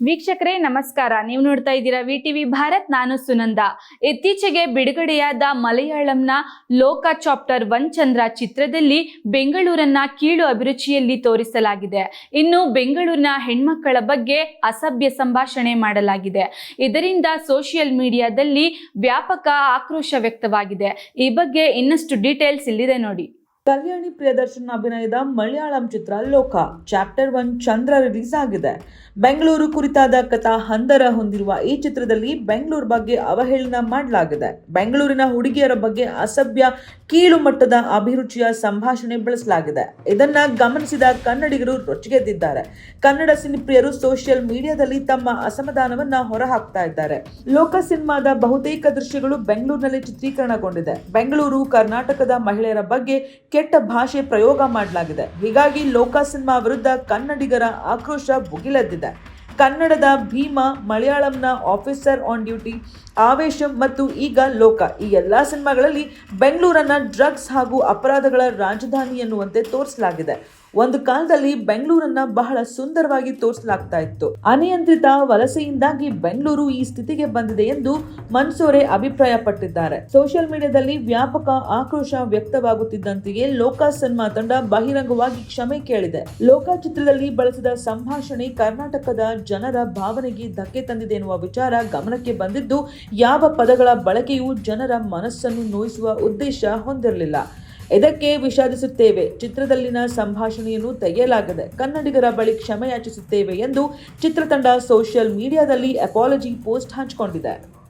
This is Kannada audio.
ವೀಕ್ಷಕರೇ, ನಮಸ್ಕಾರ. ನೀವು ನೋಡ್ತಾ ಇದ್ದೀರಾ ವಿ ಟಿವಿ ಭಾರತ್, ನಾನು ಸುನಂದ. ಇತ್ತೀಚೆಗೆ ಬಿಡುಗಡೆಯಾದ ಮಲಯಾಳಂನ ಲೋಕ ಚಾಪ್ಟರ್ ಒನ್ ಚಂದ್ರ ಚಿತ್ರದಲ್ಲಿ ಬೆಂಗಳೂರನ್ನ ಕೀಳು ಅಭಿರುಚಿಯಲ್ಲಿ ತೋರಿಸಲಾಗಿದೆ. ಇನ್ನು ಬೆಂಗಳೂರಿನ ಹೆಣ್ಮಕ್ಕಳ ಬಗ್ಗೆ ಅಸಭ್ಯ ಸಂಭಾಷಣೆ ಮಾಡಲಾಗಿದೆ. ಇದರಿಂದ ಸೋಷಿಯಲ್ ಮೀಡಿಯಾದಲ್ಲಿ ವ್ಯಾಪಕ ಆಕ್ರೋಶ ವ್ಯಕ್ತವಾಗಿದೆ. ಈ ಬಗ್ಗೆ ಇನ್ನಷ್ಟು ಡೀಟೇಲ್ಸ್ ಇಲ್ಲಿದೆ ನೋಡಿ. ಕಲ್ಯಾಣಿ ಪ್ರಿಯದರ್ಶನ್ ಅಭಿನಯದ ಮಲಯಾಳಂ ಚಿತ್ರ ಲೋಕ. ಚಾಪ್ಟರ್ ಒನ್ ಚಂದ್ರ ರಿಲೀಸ್ ಆಗಿದೆ. ಬೆಂಗಳೂರು ಕುರಿತಾದ ಕಥಾ ಹಂದರ ಹೊಂದಿರುವ ಈ ಚಿತ್ರದಲ್ಲಿ ಬೆಂಗಳೂರು ಬಗ್ಗೆ ಅವಹೇಳನ ಮಾಡಲಾಗಿದೆ. ಬೆಂಗಳೂರಿನ ಹುಡುಗಿಯರ ಬಗ್ಗೆ ಅಸಭ್ಯ, ಕೀಳು ಮಟ್ಟದ ಅಭಿರುಚಿಯ ಸಂಭಾಷಣೆ ಬಳಸಲಾಗಿದೆ. ಇದನ್ನ ಗಮನಿಸಿದ ಕನ್ನಡಿಗರು ರೊಚ್ಚಿಗೆದ್ದಿದ್ದಾರೆ. ಕನ್ನಡ ಸಿನಿಪ್ರಿಯರು ಸೋಷಿಯಲ್ ಮೀಡಿಯಾದಲ್ಲಿ ತಮ್ಮ ಅಸಮಾಧಾನವನ್ನ ಹೊರಹಾಕ್ತಾ ಇದ್ದಾರೆ. ಲೋಕ ಸಿನಿಮಾದ ಬಹುತೇಕ ದೃಶ್ಯಗಳು ಬೆಂಗಳೂರಿನಲ್ಲಿ ಚಿತ್ರೀಕರಣಗೊಂಡಿದೆ. ಬೆಂಗಳೂರು, ಕರ್ನಾಟಕದ ಮಹಿಳೆಯರ ಬಗ್ಗೆ ಕೆಟ್ಟ ಭಾಷೆ ಪ್ರಯೋಗ ಮಾಡಲಾಗಿದೆ. ಹೀಗಾಗಿ ಲೋಕ ಸಿನಿಮಾ ವಿರುದ್ಧ ಕನ್ನಡಿಗರ ಆಕ್ರೋಶ ಭುಗಿಲೆದ್ದಿದೆ. ಕನ್ನಡದ ಭೀಮ ಮಲಯಾಳಂನ ಆಫೀಸರ್ ಆನ್ ಡ್ಯೂಟಿ, ಆವೇಶ ಮತ್ತು ಈಗ ಲೋಕ ಈ ಎಲ್ಲ ಸಿನಿಮಾಗಳಲ್ಲಿ ಬೆಂಗಳೂರನ್ನ ಡ್ರಗ್ಸ್ ಹಾಗೂ ಅಪರಾಧಗಳ ರಾಜಧಾನಿ ಎನ್ನುವಂತೆ ತೋರಿಸಲಾಗಿದೆ. ಒಂದು ಕಾಲದಲ್ಲಿ ಬೆಂಗಳೂರನ್ನ ಬಹಳ ಸುಂದರವಾಗಿ ತೋರಿಸಲಾಗ್ತಾ ಇತ್ತು. ಅನಿಯಂತ್ರಿತ ವಲಸೆಯಿಂದಾಗಿ ಬೆಂಗಳೂರು ಈ ಸ್ಥಿತಿಗೆ ಬಂದಿದೆ ಎಂದು ಮನ್ಸೋರೆ ಅಭಿಪ್ರಾಯ ಪಟ್ಟಿದ್ದಾರೆ ಸೋಷಿಯಲ್ ಮೀಡಿಯಾದಲ್ಲಿ ವ್ಯಾಪಕ ಆಕ್ರೋಶ ವ್ಯಕ್ತವಾಗುತ್ತಿದ್ದಂತೆಯೇ ಲೋಕ ಸಿನಿಮಾ ತಂಡ ಬಹಿರಂಗವಾಗಿ ಕ್ಷಮೆ ಕೇಳಿದೆ. ಲೋಕ ಚಿತ್ರದಲ್ಲಿ ಬಳಸಿದ ಸಂಭಾಷಣೆ ಕರ್ನಾಟಕದ ಜನರ ಭಾವನೆಗೆ ಧಕ್ಕೆ ತಂದಿದೆ ಎನ್ನುವ ವಿಚಾರ ಗಮನಕ್ಕೆ ಬಂದಿದ್ದು, ಯಾವ ಪದಗಳ ಬಳಕೆಯೂ ಜನರ ಮನಸ್ಸನ್ನು ನೋಯಿಸುವ ಉದ್ದೇಶ ಹೊಂದಿರಲಿಲ್ಲ. ಇದಕ್ಕೆ ವಿಷಾದಿಸುತ್ತೇವೆ? ಚಿತ್ರದಲ್ಲಿನ ಸಂಭಾಷಣೆಯನ್ನು ತೆಗೆಯಲಾಗದೆ ಕನ್ನಡಿಗರ ಬಳಿ ಕ್ಷಮೆಯಾಚಿಸುತ್ತೇವೆ ಎಂದು ಚಿತ್ರತಂಡ ಸೋಷಿಯಲ್ ಮೀಡಿಯಾದಲ್ಲಿ ಅಪಾಲಜಿ ಪೋಸ್ಟ್ ಹಂಚಿಕೊಂಡಿದೆ.